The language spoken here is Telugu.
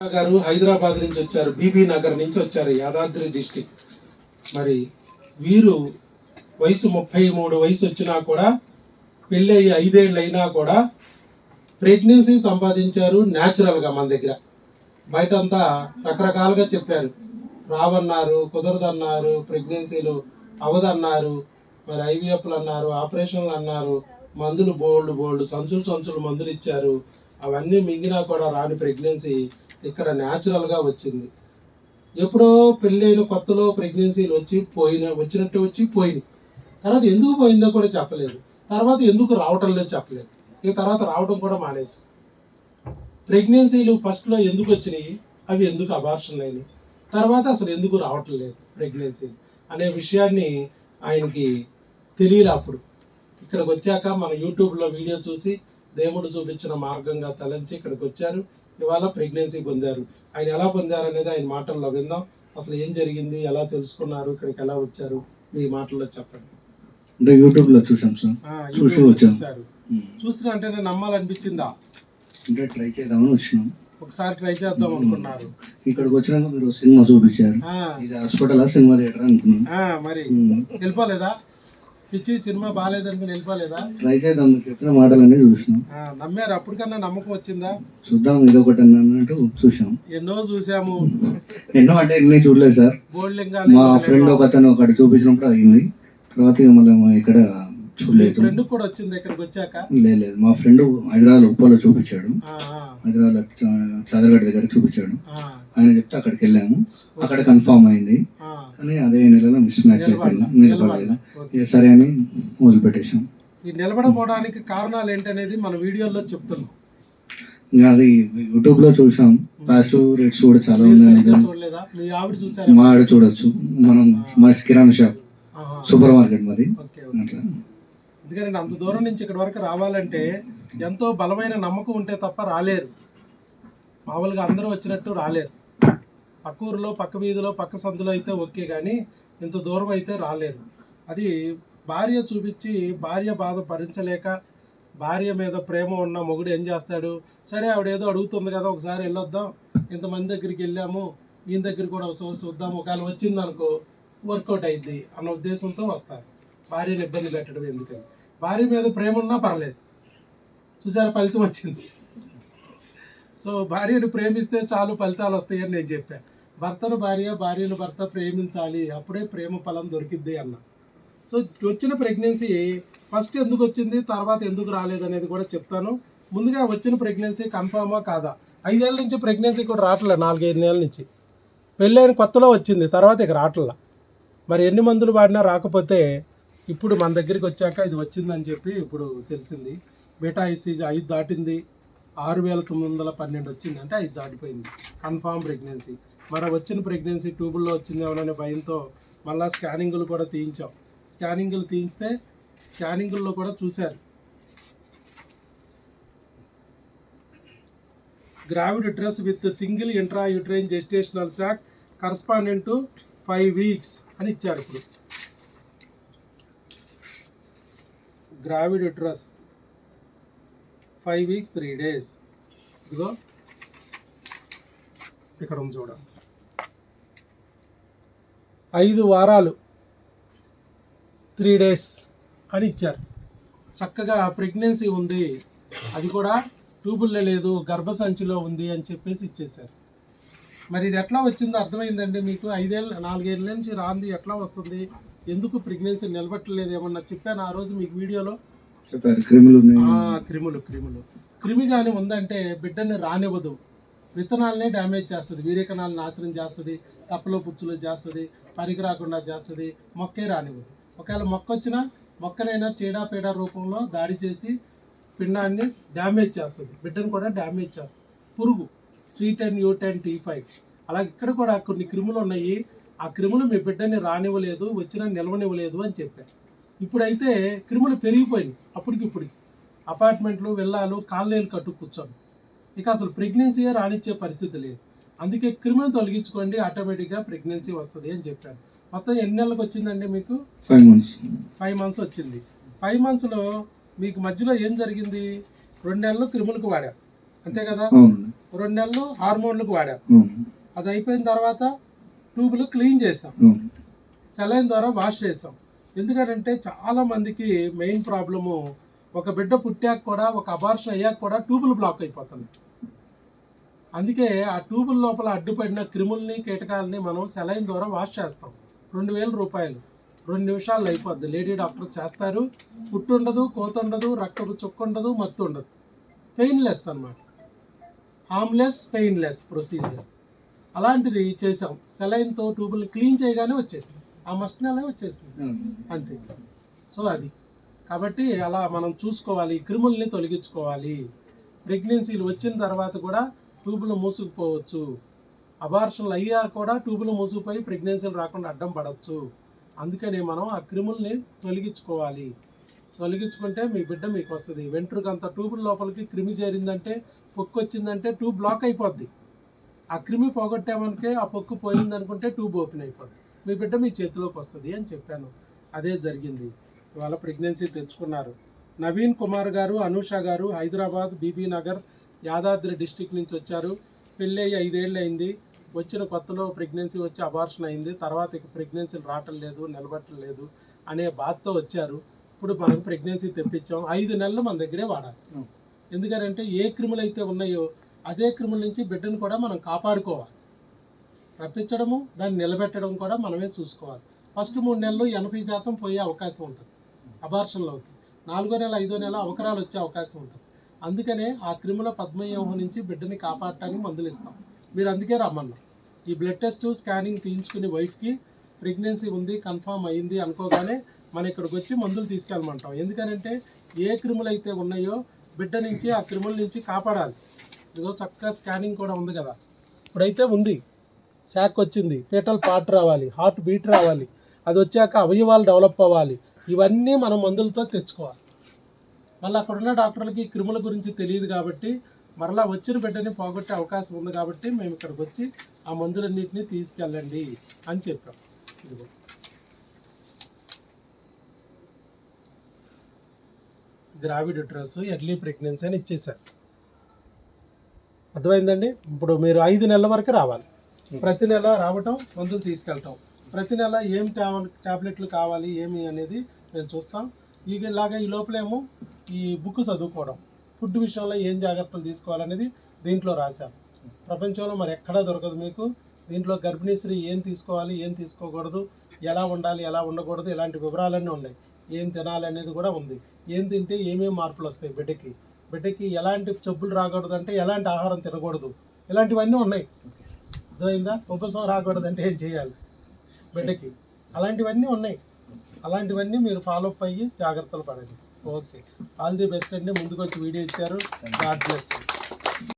గారు హైదరాబాద్ నుంచి వచ్చారు బీబీ నగర్ నుంచి వచ్చారు యాదాద్రి డిస్టిక్. మరి వీరు వయసు ముప్పై మూడు వయసు వచ్చినా కూడా పెళ్ళి అయ్యి ఐదేళ్ళు అయినా కూడా ప్రెగ్నెన్సీ సంపాదించారు న్యాచురల్గా మన దగ్గర. బయట అంతా రకరకాలుగా చెప్పారు. రావన్నారు కుదరదన్నారు ప్రెగ్నెన్సీలు అవదన్నారు మరి ఐవీఎఫ్లు అన్నారు ఆపరేషన్లు అన్నారు మందులు బోల్డ్ బోల్డ్ సంచులు సంచులు మందులు ఇచ్చారు. అవన్నీ మింగినా కూడా రాని ప్రెగ్నెన్సీ ఇక్కడ న్యాచురల్గా వచ్చింది. ఎప్పుడో పెళ్ళైన కొత్తలో ప్రెగ్నెన్సీలు వచ్చి పోయిన వచ్చినట్టు వచ్చి పోయింది. తర్వాత ఎందుకు పోయిందో కూడా చెప్పలేదు. తర్వాత ఎందుకు రావటం లేదు చెప్పలేదు. ఇక తర్వాత రావడం కూడా మానేసి. ప్రెగ్నెన్సీలు ఫస్ట్లో ఎందుకు వచ్చినాయి? అవి ఎందుకు అబార్షన్ అయినాయి? తర్వాత అసలు ఎందుకు రావటం లేదు ప్రెగ్నెన్సీలు అనే విషయాన్ని ఆయనకి తెలియలే అప్పుడు. ఇక్కడికి వచ్చాక మన యూట్యూబ్లో వీడియో చూసి దేవుడు చూపించిన మార్గంగా తలంచి ఇక్కడికి వచ్చారు. ఇవాళ ప్రెగ్నెన్సీ పొందారు. ఆయన ఎలా పొందారు అనేది ఆయన మాటల్లో విందాం. అసలు ఏం జరిగింది? ఎలా తెలుసుకున్నారు? ఇక్కడికి ఎలా వచ్చారు? మీ మాటల్లో చెప్పండి. అంటే యూట్యూబ్లో చూసాం సార్. చూసి వచ్చాం. చూస్తున్నా అంటే నేను నమ్మాలనిపించిందా? అంటే ట్రై చేద్దామని వచ్చినాం. ఒకసారి ట్రై చేద్దాం అనుకున్నారు. ఇక్కడికి వచ్చినాక మీరు సినిమా చూపించారు. ఇది హాస్పిటల్ సినిమా థియేటర్ అనుకున్నాం. ఆ, మరి. వెళ్ళిపోలేదా? పిచ్చి సినిమా బాగాలేదనుకుని వెళ్ళిపోలేదా? ట్రై చేద్దాం చెప్పిన మాటలన్నీ చూసినాం. ఆ, నమ్మారు. అప్పటికన్నా నమ్మకం వచ్చిందా? చూద్దాం ఇది ఒకటి అన్నట్టు చూసాం ఎన్నో చూసాము ఎన్నో అంటే ఎన్ని చూడలేదు సార్. మా ఫ్రెండ్ ఒక అతను ఒకటి చూపించినప్పుడు అయింది. తర్వాత ఇక మళ్ళీ మా ఇక్కడ చూడలేదు. ఫ్రెండ్ కూడా వచ్చింది ఇక్కడికి వచ్చాక? లేదు లేదు. మా ఫ్రెండ్ హైదరాబాద్ ఉప్పలో చూపించాడు. ఆ, ఆ, హైదరాబాద్ చదరగడ్డ దగ్గర చూపించాడు. ఆ, ఆయన చెప్తే అక్కడికి వెళ్ళాము. అక్కడ కన్ఫామ్ అయింది. కానీ అదే నెలలో మిస్ మ్యాచ్ అయిపోయింది నిలబడలేదు. సరే అని వదిలిపెట్టేశాం. ఈ నిలబడపోవడానికి కారణాలు ఏంటనేది మన వీడియోలో చెప్తున్నాం. అది యూట్యూబ్లో చూసాం. పాజిటివ్ రేట్స్ కూడా చాలా ఉన్నాయి. మీ ఆవిడ చూడొచ్చు. మనం మా కిరాణా షాప్. సూపర్ మార్కెట్ మాది. అట్లా. ఎందుకంటే అంత దూరం నుంచి ఇక్కడ వరకు రావాలంటే ఎంతో బలమైన నమ్మకం ఉంటే తప్ప రాలేరు. మామూలుగా అందరూ వచ్చినట్టు రాలేరు. పక్క ఊరిలో పక్క వీధిలో పక్క సందులో అయితే ఓకే కానీ ఇంత దూరం అయితే రాలేదు. అది భార్య చూపించి భార్య బాధ భరించలేక భార్య మీద ప్రేమ ఉన్న మొగుడు ఏం చేస్తాడు? సరే ఆవిడ ఏదో అడుగుతుంది కదా ఒకసారి వెళ్ళొద్దాం. ఇంతమంది దగ్గరికి వెళ్ళాము. ఈయన దగ్గర కూడా ఒకసారి చూద్దాం. ఒకవేళ వచ్చింది అనుకో వర్కౌట్ అయింది అన్న ఉద్దేశంతో వస్తారు భార్యను ఇబ్బంది పెట్టడం ఎందుకని భార్య మీద ప్రేమ ఉన్నా పర్లేదు. చూసారా ఫలితం వచ్చింది? సో భార్యను ప్రేమిస్తే చాలు ఫలితాలు వస్తాయని నేను చెప్పాను భర్తను భార్య భార్యను భర్త ప్రేమించాలి అప్పుడే ప్రేమ ఫలం దొరికిద్ది అన్న. సో వచ్చిన ప్రెగ్నెన్సీ ఫస్ట్ ఎందుకు వచ్చింది తర్వాత ఎందుకు రాలేదు అనేది కూడా చెప్తాను. ముందుగా వచ్చిన ప్రెగ్నెన్సీ కన్ఫామా కాదా? ఐదేళ్ళ నుంచి ప్రెగ్నెన్సీ కూడా రావట్లే నాలుగైదు నెలల నుంచి. పెళ్ళైన కొత్తలో వచ్చింది తర్వాత ఇక రావట్లా. మరి ఎన్ని మందులు వాడినా రాకపోతే ఇప్పుడు మన దగ్గరికి వచ్చాక ఇది వచ్చిందని చెప్పి ఇప్పుడు తెలిసింది. బీటా ఐసీజీ ఐదు దాటింది ఆరు వేల తొమ్మిది వందల పన్నెండు వచ్చింది అంటే ఐదు దాటిపోయింది కన్ఫామ్ ప్రెగ్నెన్సీ మరి వచ్చిన ప్రెగ్నెన్సీ ట్యూబుల్లో వచ్చిందేమోననే భయంతో మళ్ళీ స్కానింగులు కూడా తీయించాం. స్కానింగులు తీయిస్తే స్కానింగుల్లో కూడా చూశారు. Gravid dress with single intra uterine gestational sac correspondent to five weeks అని ఇచ్చారు ఇప్పుడు. Gravid dress five weeks three days ఇదిగో ఇక్కడ చూడండి. ఐదు వారాలు త్రీ డేస్ అని ఇచ్చారు. చక్కగా ప్రెగ్నెన్సీ ఉంది అది కూడా ట్యూబుల్లో లేదు గర్భసంచిలో ఉంది అని చెప్పేసి ఇచ్చేశారు. మరి ఇది ఎట్లా వచ్చిందో అర్థమైందండి మీకు? ఐదేళ్ళ నాలుగేళ్ళ నుంచి రాంది ఎట్లా వస్తుంది? ఎందుకు ప్రెగ్నెన్సీ నిలబట్టలేదు ఏమన్నా చెప్పాను ఆ రోజు మీకు వీడియోలో? క్రిములు క్రిములు క్రిములు. క్రిమి కానీ ఉందంటే బిడ్డని రానివ్వదు. విత్తనాలనే డ్యామేజ్ చేస్తుంది. వీరేకణాలు నాశనం చేస్తుంది. తప్పలో పుచ్చులు చేస్తుంది. పనికి రాకుండా చేస్తుంది. మొక్కే రానివ్వదు. ఒకవేళ మొక్క వచ్చినా మొక్కనైనా చీడాపీడ రూపంలో దాడి చేసి పిండాన్ని డ్యామేజ్ చేస్తుంది. బిడ్డను కూడా డ్యామేజ్ చేస్తుంది. పురుగు. C ten U ten T five అలాగే ఇక్కడ కూడా కొన్ని క్రిములు ఉన్నాయి. ఆ క్రిములు మీ బిడ్డని రానివ్వలేదు వచ్చినా నిలవనివ్వలేదు అని చెప్పారు. ఇప్పుడైతే క్రిములు పెరిగిపోయినాయి. అప్పటికిప్పటికి. అపార్ట్మెంట్లు వెళ్ళాలు కాలనీలు కట్టు కూర్చోండి ఇక అసలు ప్రెగ్నెన్సీయే రానిచ్చే పరిస్థితి లేదు. అందుకే క్రిములు తొలగించుకోండి ఆటోమేటిక్గా ప్రెగ్నెన్సీ వస్తుంది అని చెప్పాను మొత్తం ఎన్ని నెలలకు వచ్చిందండి మీకు? ఫైవ్ మంత్స్ ఫైవ్ మంత్స్ వచ్చింది. ఫైవ్ మంత్స్లో మీకు మధ్యలో ఏం జరిగింది? రెండు నెలలు క్రిములకు వాడా. అంతే కదా? రెండు నెలలు హార్మోన్లకు వాడాం. అది అయిపోయిన తర్వాత ట్యూబులు క్లీన్ చేసాం సెలైన్ ద్వారా వాష్ చేసాం ఎందుకంటే చాలా మందికి మెయిన్ ప్రాబ్లము ఒక బిడ్డ పుట్టాక కూడా ఒక అబార్షన్ అయ్యాక కూడా ట్యూబులు బ్లాక్ అయిపోతుంది అందుకే ఆ ట్యూబుల లోపల అడ్డుపడిన క్రిముల్ని కీటకాలని మనం సెలైన్ ద్వారా వాష్ చేస్తాం. రెండు వేల రూపాయలు. రెండు నిమిషాల్లో అయిపోద్ది. లేడీ డాక్టర్స్ చేస్తారు. పుట్టు ఉండదు కోత ఉండదు రక్తపు చుక్క ఉండదు మత్తు ఉండదు. పెయిన్లెస్ అన్నమాట. Harmless painless procedure. అలాంటిది చేసాం. సెలైన్తో ట్యూబులు క్లీన్ చేయగానే వచ్చేసింది. ఆ మస్ట్ నెల వచ్చేసింది. అంతే. సో అది. కాబట్టి అలా మనం చూసుకోవాలి. క్రిముల్ని తొలగించుకోవాలి. ప్రెగ్నెన్సీలు వచ్చిన తర్వాత కూడా ట్యూబ్లు మూసుకుపోవచ్చు. అబార్షన్లు అయ్యా కూడా ట్యూబులు మూసుకుపోయి ప్రెగ్నెన్సీలు రాకుండా అడ్డం పడవచ్చు. అందుకనే మనం ఆ క్రిముల్ని తొలగించుకోవాలి. తొలగించుకుంటే మీ బిడ్డ మీకు వస్తుంది. వెంట్రుక అంత ట్యూబుల లోపలికి క్రిమి చేరిందంటే పొక్కు వచ్చిందంటే ట్యూబ్ బ్లాక్ అయిపోద్ది. ఆ క్రిమి పోగొట్టామనుకే ఆ పొక్కు పోయింది అనుకుంటే ట్యూబ్ ఓపెన్ అయిపోద్ది. మీ బిడ్డ మీ చేతిలోకి వస్తుంది అని చెప్పాను. అదే జరిగింది. ఇవాళ ప్రెగ్నెన్సీ తెచ్చుకున్నారు. నవీన్ కుమార్ గారు అనూష గారు హైదరాబాద్ బీబీ నగర్ యాదాద్రి డిస్టిక్ నుంచి వచ్చారు. పెళ్ళి అయ్యి ఐదేళ్ళు అయింది. వచ్చిన కొత్తలో ప్రెగ్నెన్సీ వచ్చి అబార్షన్ అయింది. తర్వాత ఇక ప్రెగ్నెన్సీలు రావటం లేదు నిలబట్టలేదు అనే బాధతో వచ్చారు. ఇప్పుడు మనకు ప్రెగ్నెన్సీ తెప్పించాం. ఐదు నెలలు మన దగ్గరే వాడాలి. ఎందుకంటే ఏ క్రిములు అయితే ఉన్నాయో అదే క్రిముల నుంచి బిడ్డను కూడా మనం కాపాడుకోవాలి. రప్పించడము దాన్ని నిలబెట్టడం కూడా మనమే చూసుకోవాలి. ఫస్ట్ మూడు నెలలు ఎనభై శాతం పోయే అవకాశం ఉంటుంది. అబార్షన్లో అవుతుంది నాలుగో నెల ఐదో నెల అవకరాలు వచ్చే అవకాశం ఉంటుంది. అందుకనే ఆ క్రిముల పద్మవ్యూహం నుంచి బిడ్డని కాపాడటానికి మందులు ఇస్తాం మీరు అందుకే రమ్మన్నా. ఈ బ్లడ్ టెస్ట్ స్కానింగ్ తీయించుకుని వైఫ్కి ప్రెగ్నెన్సీ ఉంది కన్ఫామ్ అయింది అనుకోగానే మనం ఇక్కడికి వచ్చి మందులు తీసుకెళ్ళమంటాం. ఎందుకనంటే ఏ క్రిములు అయితే ఉన్నాయో బిడ్డ నుంచి ఆ క్రిముల నుంచి కాపాడాలి. ఇదిగో చక్కగా స్కానింగ్ కూడా ఉంది కదా. ఇప్పుడైతే ఉంది. శాక్ వచ్చింది. ఫీటల్ పార్ట్ రావాలి. హార్ట్ బీట్ రావాలి. అది వచ్చాక అవయవాలు డెవలప్ అవ్వాలి. ఇవన్నీ మనం మందులతో తెచ్చుకోవాలి. మళ్ళీ అక్కడ ఉన్న డాక్టర్లకి క్రిముల గురించి తెలియదు కాబట్టి మరలా వచ్చిన బిడ్డని పోగొట్టే అవకాశం ఉంది కాబట్టి మేము ఇక్కడికి వచ్చి ఆ మందులన్నింటినీ తీసుకెళ్ళండి అని చెప్పాం. ఇదిగో. గ్రావిడ్ డ్రెస్ ఎర్లీ ప్రెగ్నెన్సీ అని ఇచ్చేసారు అర్థమైందండి? ఇప్పుడు మీరు ఐదు నెలల వరకు రావాలి. ప్రతి నెల రావటం మందులు తీసుకెళ్ళటం. ప్రతి నెల ఏం ట్యాబ్- టాబ్లెట్లు కావాలి ఏమి అనేది మేము చూస్తాం. ఇలాగా ఈ లోపలేమో ఈ బుక్ చదువుకోవడం ఫుడ్ విషయంలో ఏం జాగ్రత్తలు తీసుకోవాలనేది దీంట్లో రాశాం ప్రపంచంలో మరి ఎక్కడా దొరకదు మీకు. దీంట్లో గర్భిణీ స్త్రీ ఏం తీసుకోవాలి ఏం తీసుకోకూడదు ఎలా ఉండాలి ఎలా ఉండకూడదు ఇలాంటి వివరాలన్నీ ఉన్నాయి. ఏం తినాలి అనేది కూడా ఉంది. ఏం తింటే ఏమేమి మార్పులు వస్తాయి బిడ్డకి? బిడ్డకి ఎలాంటి జబ్బులు రాకూడదు అంటే ఎలాంటి ఆహారం తినకూడదు. ఇలాంటివన్నీ ఉన్నాయి. అర్థమైందా? ఉపసం రాకూడదు అంటే ఏం చేయాలి? బిడ్డకి. అలాంటివన్నీ ఉన్నాయి. అలాంటివన్నీ మీరు ఫాలోఅప్ అయ్యి జాగ్రత్తలు పడండి. ఓకే ఆల్ ది బెస్ట్ అండి. ముందుకు వచ్చి వీడియో ఇచ్చారు గాడ్ బ్లెస్